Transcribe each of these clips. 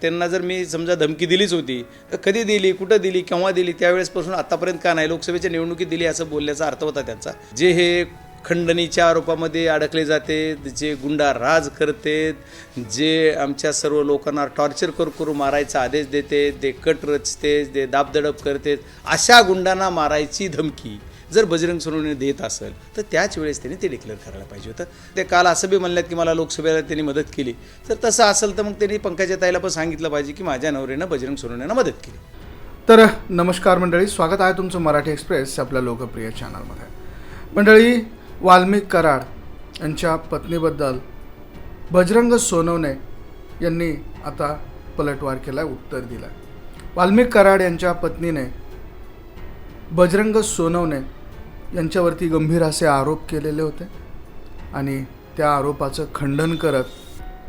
त्यांना जर मी समजा धमकी दिलीच होती तर कधी दिली कुठं दिली केव्हा दिली त्यावेळेसपासून आतापर्यंत का नाही? लोकसभेच्या निवडणुकीत दिली असं बोलण्याचा अर्थ होता त्यांचा. जे हे खंडणीच्या आरोपामध्ये अडकले जाते जे गुंडा राज करते जे आमच्या सर्व लोकांना टॉर्चर करू करू मारायचा आदेश देते ते कट रचते ते दाबदडप करते अशा गुंडांना मारायची धमकी. जर बजरंग सोनवणे देत असेल तर त्याच वेळेस त्यांनी ते डिक्लेअर करायला पाहिजे होतं. ते काल असं बी म्हणल्यात की मला लोकसभेला त्यांनी मदत केली. तर तसं असेल तर मग त्यांनी पंकजा ताईला पण सांगितलं पाहिजे की माझ्या नवऱ्यानं बजरंग सोनवण्यानं मदत केली. तर नमस्कार मंडळी स्वागत आहे तुमचं मराठी एक्सप्रेस आपल्या लोकप्रिय चॅनलमध्ये. मंडळी वाल्मिक कराड यांच्या पत्नीबद्दल बजरंग सोनवणे यांनी आता पलटवार केला उत्तर दिलं वाल्मिक कराड यांच्या पत्नीने बजरंग सोनवणे यांच्यावरती गंभीर असे आरोप केलेले होते आणि त्या आरोपाचं खंडन करत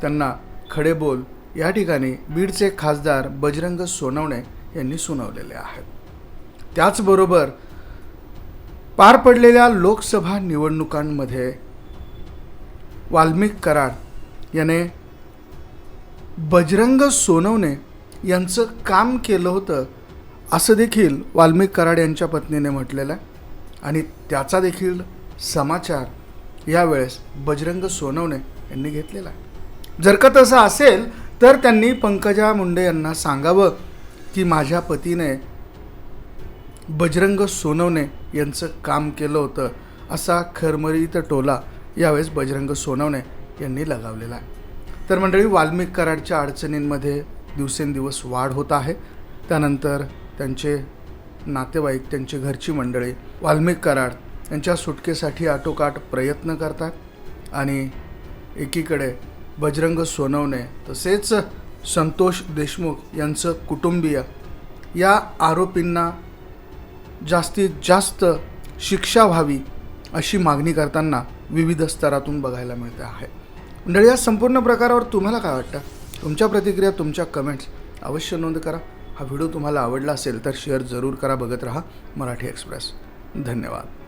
त्यांना खडे बोल या ठिकाणी बीडचे खासदार बजरंग सोनवणे यांनी सुनावलेले आहेत. त्याचबरोबर पार पडलेल्या लोकसभा निवडणुकांमध्ये वाल्मिक कराड याने बजरंग सोनवणे यांचं काम केलं होतं असं देखील वाल्मिक कराड यांच्या पत्नीने म्हटलेलं आहे. आणि त्याचा देखील समाचार यावेळेस बजरंग सोनवणे यांनी घेतलेला आहे. जर का तसं असेल तर त्यांनी पंकजा मुंडे यांना सांगावं की माझ्या पतीने बजरंग सोनवणे यांचं काम केलं होतं असा खरमरीत टोला यावेळेस बजरंग सोनवणे यांनी लगावलेला आहे. तर मंडळी वाल्मिक कराडच्या अडचणींमध्ये दिवसेंदिवस वाढ होत आहे. त्यानंतर त्यांचे नातेवाईक त्यांची घरची मंडळी वाल्मिक कराड यांच्या सुटकेसाठी आटोकाट प्रयत्न करतात आणि एकीकडे बजरंग सोनवणे तसेच संतोष देशमुख यांचं कुटुंबीय या आरोपींना जास्तीत जास्त शिक्षा व्हावी अशी मागणी करताना विविध स्तरातून बघायला मिळते आहे. मंडळी या संपूर्ण प्रकारावर तुम्हाला काय वाटतं? तुमच्या प्रतिक्रिया तुमच्या कमेंट्स अवश्य नोंद करा. हा व्हिडिओ तुम्हाला आवडला असेल तर शेअर जरूर करा. बघत रहा मराठी एक्सप्रेस. धन्यवाद.